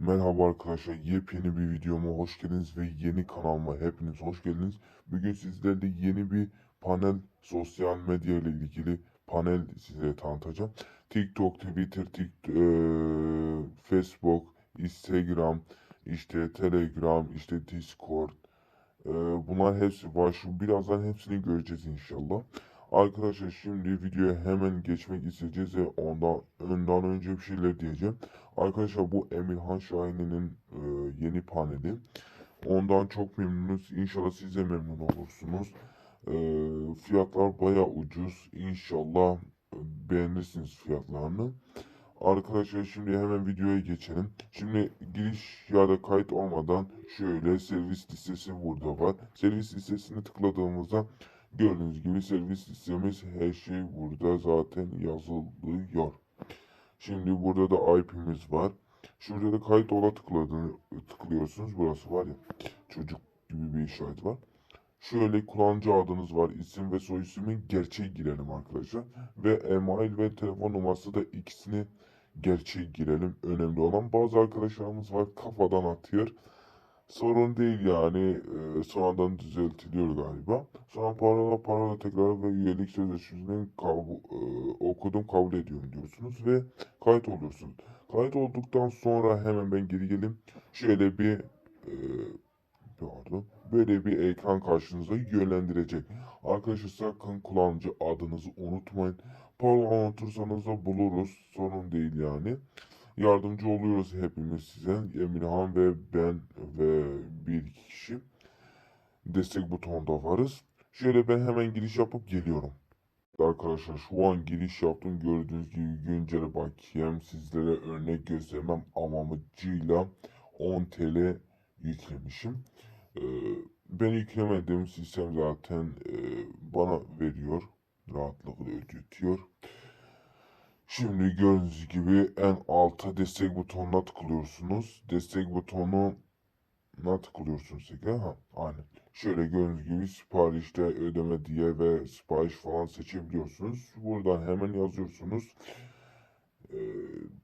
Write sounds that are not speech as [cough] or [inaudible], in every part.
Merhaba arkadaşlar, yepyeni bir videoma hoş geldiniz ve yeni kanalıma hepiniz hoş geldiniz. Bugün sizlerle yeni bir panel, sosyal medya ile ilgili panel size tanıtacağım. TikTok, Twitter, Tik- eee, Facebook, Instagram, işte Telegram, işte Discord, eee, bunlar hepsi var. Şu birazdan hepsini göreceğiz inşallah. Arkadaşlar şimdi videoya hemen geçmek isteyeceğiz ve ondan, önden önce bir şeyler diyeceğim. Arkadaşlar bu Emirhan Şahin'in e, yeni paneli. Ondan çok memnunuz. İnşallah siz de memnun olursunuz. E, fiyatlar baya ucuz. İnşallah e, beğenirsiniz fiyatlarını. Arkadaşlar şimdi hemen videoya geçelim. Şimdi giriş ya da kayıt olmadan şöyle servis listesi burada var. Servis listesini tıkladığımızda gördüğünüz gibi servis listemiz her şey burada zaten yazılıyor. Şimdi burada da IP'miz var. Şurada da kayıt ola tıkladığını, tıklıyorsunuz. Burası var ya çocuk gibi bir işaret var. Şöyle kullanıcı adınız var. isim ve soy ismi gerçeği girelim arkadaşlar. Ve email ve telefon numarası da ikisini gerçeği girelim. Önemli olan bazı arkadaşlarımız var kafadan atıyor. Sorun değil yani. E, sonradan düzeltiliyor galiba. Sonra parola parola tekrar ve üyelik sözleşmesini kabul, e, okudum kabul ediyorum diyorsunuz ve kayıt oluyorsunuz. Kayıt olduktan sonra hemen ben geri geleyim. Şöyle bir e, pardon, böyle bir ekran karşınıza yönlendirecek. Arkadaşlar sakın kullanıcı adınızı unutmayın. Parola unutursanız da buluruz. Sorun değil yani. Yardımcı oluyoruz hepimiz size. Emirhan ve ben ve bir iki kişi. Destek butonunda varız. Şöyle ben hemen giriş yapıp geliyorum. Arkadaşlar şu an giriş yaptım. Gördüğünüz gibi güncel bakiyem sizlere örnek göstermem amacıyla 10 TL yüklemişim. Ee, ben yüklemedim. Sistem zaten e, bana veriyor. Rahatlıkla ödetiyor. Şimdi gördüğünüz gibi en alta destek butonuna tıklıyorsunuz. Destek butonuna tıklıyorsunuz. Ha, aynen. Şöyle gördüğünüz gibi siparişte ödeme diye ve sipariş falan seçebiliyorsunuz. Buradan hemen yazıyorsunuz. Ee,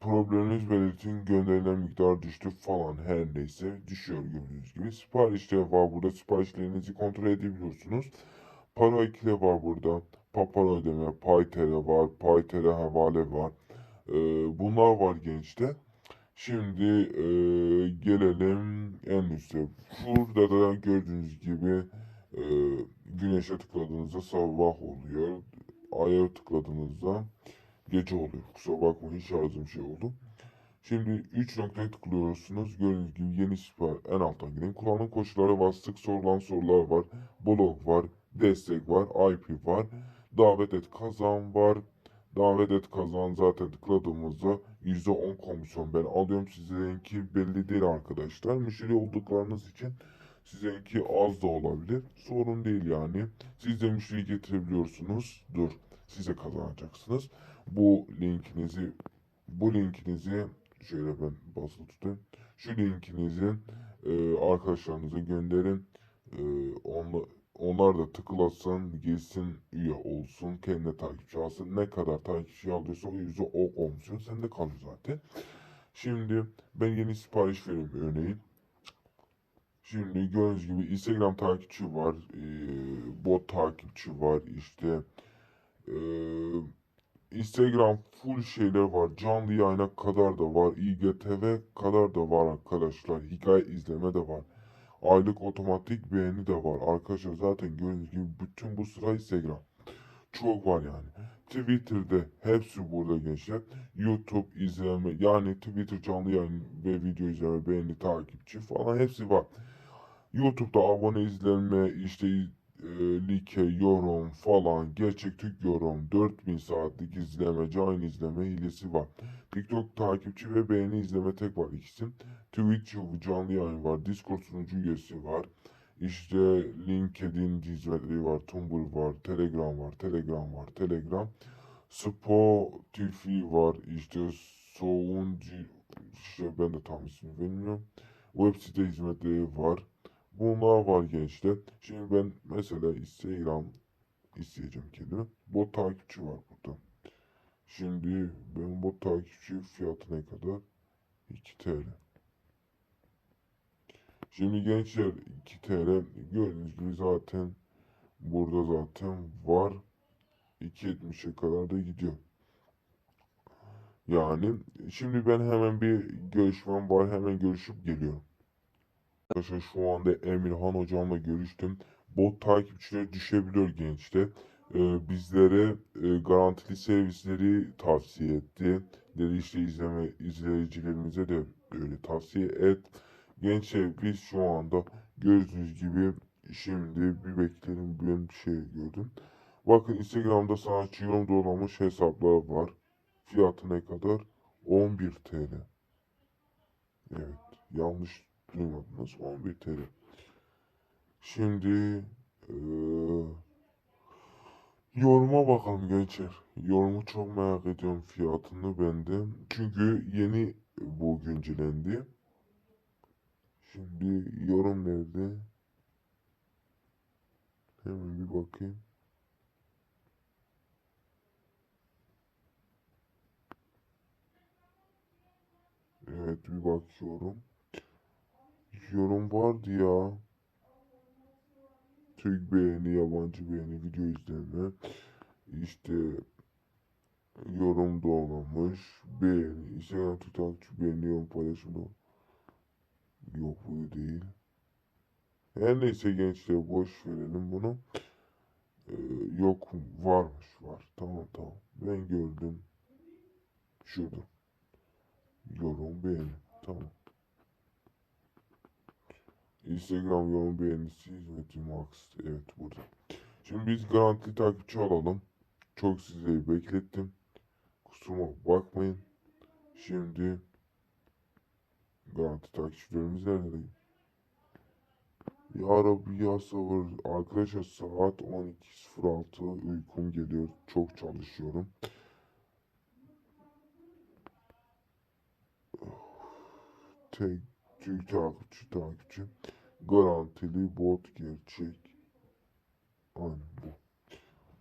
probleminiz belirtin gönderilen miktar düştü falan her neyse düşüyor gördüğünüz gibi. Siparişte var burada siparişlerinizi kontrol edebiliyorsunuz. Para ikili var burada. Papara ödeme, Paytere var, Paytere havale var. Ee, bunlar var gençte. Şimdi e, gelelim en üstte. Şurada da gördüğünüz gibi e, güneşe tıkladığınızda sabah oluyor. Aya tıkladığınızda gece oluyor. Kusura bakmayın şarjım şey oldu. Şimdi 3 noktaya tıklıyorsunuz. Gördüğünüz gibi yeni sipariş en alttan gidin. Kullanım koşulları var. Sık sorulan sorular var. Blog var. Destek var. IP var. Davet et kazan var. Davet et kazan zaten tıkladığımızda %10 komisyon ben alıyorum. Sizinki belli değil arkadaşlar. Müşteri olduklarınız için sizinki az da olabilir. Sorun değil yani. Siz de müşteri getirebiliyorsunuz. Dur. Siz de kazanacaksınız. Bu linkinizi bu linkinizi şöyle ben basılı tutayım. Şu linkinizi e, arkadaşlarınıza gönderin. E, onla, onlar da tıklasın, girsin, üye olsun, kendine takipçi alsın. Ne kadar takipçi alıyorsa o yüzde o komisyon sende kalıyor zaten. Şimdi ben yeni sipariş vereyim örneğin. Şimdi gördüğünüz gibi Instagram takipçi var, e, bot takipçi var, işte e, Instagram full şeyler var, canlı yayına kadar da var, IGTV kadar da var arkadaşlar, hikaye izleme de var. Aylık otomatik beğeni de var. Arkadaşlar zaten gördüğünüz gibi bütün bu sıra Instagram. Çok var yani. Twitter'da hepsi burada gençler. YouTube izleme yani Twitter canlı yayın ve video izleme, beğeni, takipçi falan hepsi var. YouTube'da abone izlenme, işte e, like, yorum falan, gerçek Türk yorum, 4000 saatlik izleme, canlı izleme hilesi var. TikTok takipçi ve beğeni izleme tek var ikisi. Twitch canlı yayın var, Discord sunucu üyesi var. İşte LinkedIn hizmetleri var, Tumblr var, Telegram var, Telegram var, Telegram. Spotify var, işte Souncu, işte ben de tam ismini bilmiyorum. Web site hizmetleri var. Bunlar var gençler. Şimdi ben mesela Instagram isteyeceğim kendime. Bot takipçi var burada. Şimdi benim bot takipçi fiyatı ne kadar? 2 TL. Şimdi gençler 2 TL gördüğünüz gibi zaten burada zaten var. 2.70'e kadar da gidiyor. Yani şimdi ben hemen bir görüşmem var. Hemen görüşüp geliyorum. Arkadaşlar şu anda Emirhan hocamla görüştüm. Bot takipçileri düşebiliyor gençler. Ee, bizlere e, garantili servisleri tavsiye etti. Dedi işte izleme izleyicilerimize de öyle tavsiye et. Gençler biz şu anda gördüğünüz gibi şimdi bir bekleyin ben bir şey gördüm. Bakın Instagram'da sanatçı yorum doğrulamış hesaplar var. Fiyatı ne kadar? 11 TL. Evet yanlış duymadınız 11 TL. Şimdi eee, yoruma bakalım gençler. Yorumu çok merak ediyorum fiyatını ben de. Çünkü yeni bu güncellendi. Şimdi yorum nerede? Hemen bir bakayım. Evet bir bakıyorum. Yorum vardı ya. Türk beğeni, yabancı beğeni, video izleme. İşte yorum doğramış. Beğeni, Instagram takipçi beğeni, yorum paylaşımda. Yok bu değil. Her neyse gençler boş verelim bunu. Ee, yok varmış var. Tamam tamam. Ben gördüm. Şurada. Yorum beğeni. Tamam. Instagram yorum beğenisi hizmeti Max. Evet burada. Şimdi biz garantili takipçi alalım. Çok sizleri beklettim. Kusuruma bakmayın. Şimdi garanti takipçilerimiz nerede? Ya Rabbi ya sabır. Arkadaşlar saat 12.06 uykum geliyor. Çok çalışıyorum. Tek Türk takipçi takipçi. Garantili bot gerçek. Aynen bu.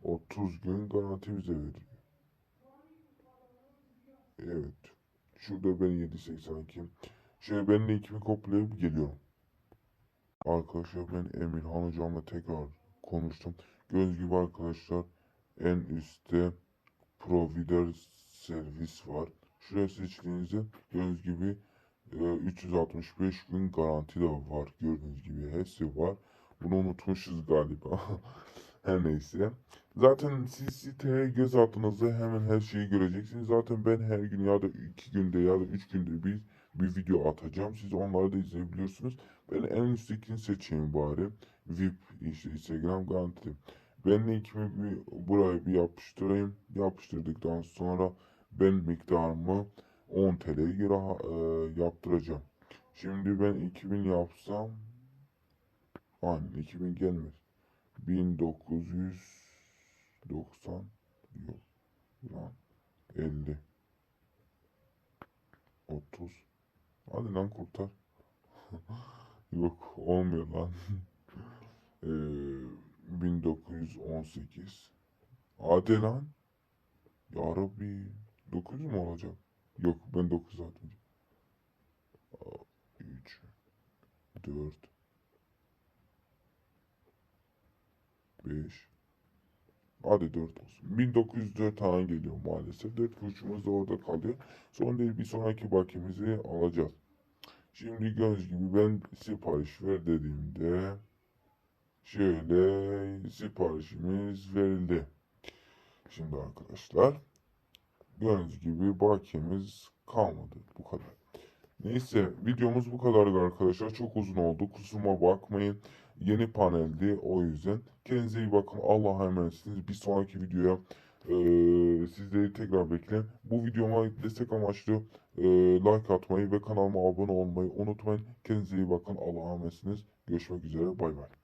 30 gün garanti bize veriyor. Evet. Şurada ben 782. Şöyle ben linkimi kopyalayıp geliyorum. Arkadaşlar ben Emirhan hocamla tekrar konuştum. Göz gibi arkadaşlar en üstte Provider servis var. Şuraya seçtiğinizde göz gibi e, 365 gün garanti de var. Gördüğünüz gibi hepsi var. Bunu unutmuşuz galiba. [laughs] Her neyse. Zaten siz siteye göz attığınızda hemen her şeyi göreceksiniz. Zaten ben her gün ya da iki günde ya da üç günde bir bir video atacağım. Siz onları da izleyebiliyorsunuz. Ben en üsttekini seçeyim bari. VIP işte Instagram garanti. Ben linkimi bir, buraya bir yapıştırayım. Yapıştırdıktan sonra ben miktarımı 10 TL'ye göre e, yaptıracağım. Şimdi ben 2000 yapsam aynen 2000 gelmez. 1990 yok. Lan 50 30 hadi lan kurtar. [laughs] Yok olmuyor lan. [laughs] Ee, 1918 hadi lan. Ya Rabbi 900 mu olacak yok ben 9 atmayacağım 3 4 5 Hadi 4 olsun. 1904 tane geliyor maalesef. 4 kuruşumuz da orada kalıyor. Son değil bir sonraki bakiyemizi alacağız. Şimdi göz gibi ben sipariş ver dediğimde şöyle siparişimiz verildi. Şimdi arkadaşlar gördüğünüz gibi bakiyemiz kalmadı. Bu kadar. Neyse videomuz bu kadardı arkadaşlar. Çok uzun oldu. Kusuruma bakmayın. Yeni paneldi o yüzden. Kendinize iyi bakın. Allah'a emanetsiniz. Bir sonraki videoya e, sizleri tekrar bekleyin. Bu videoma destek amaçlı e, like atmayı ve kanalıma abone olmayı unutmayın. Kendinize iyi bakın. Allah'a emanetsiniz. Görüşmek üzere. Bay bay.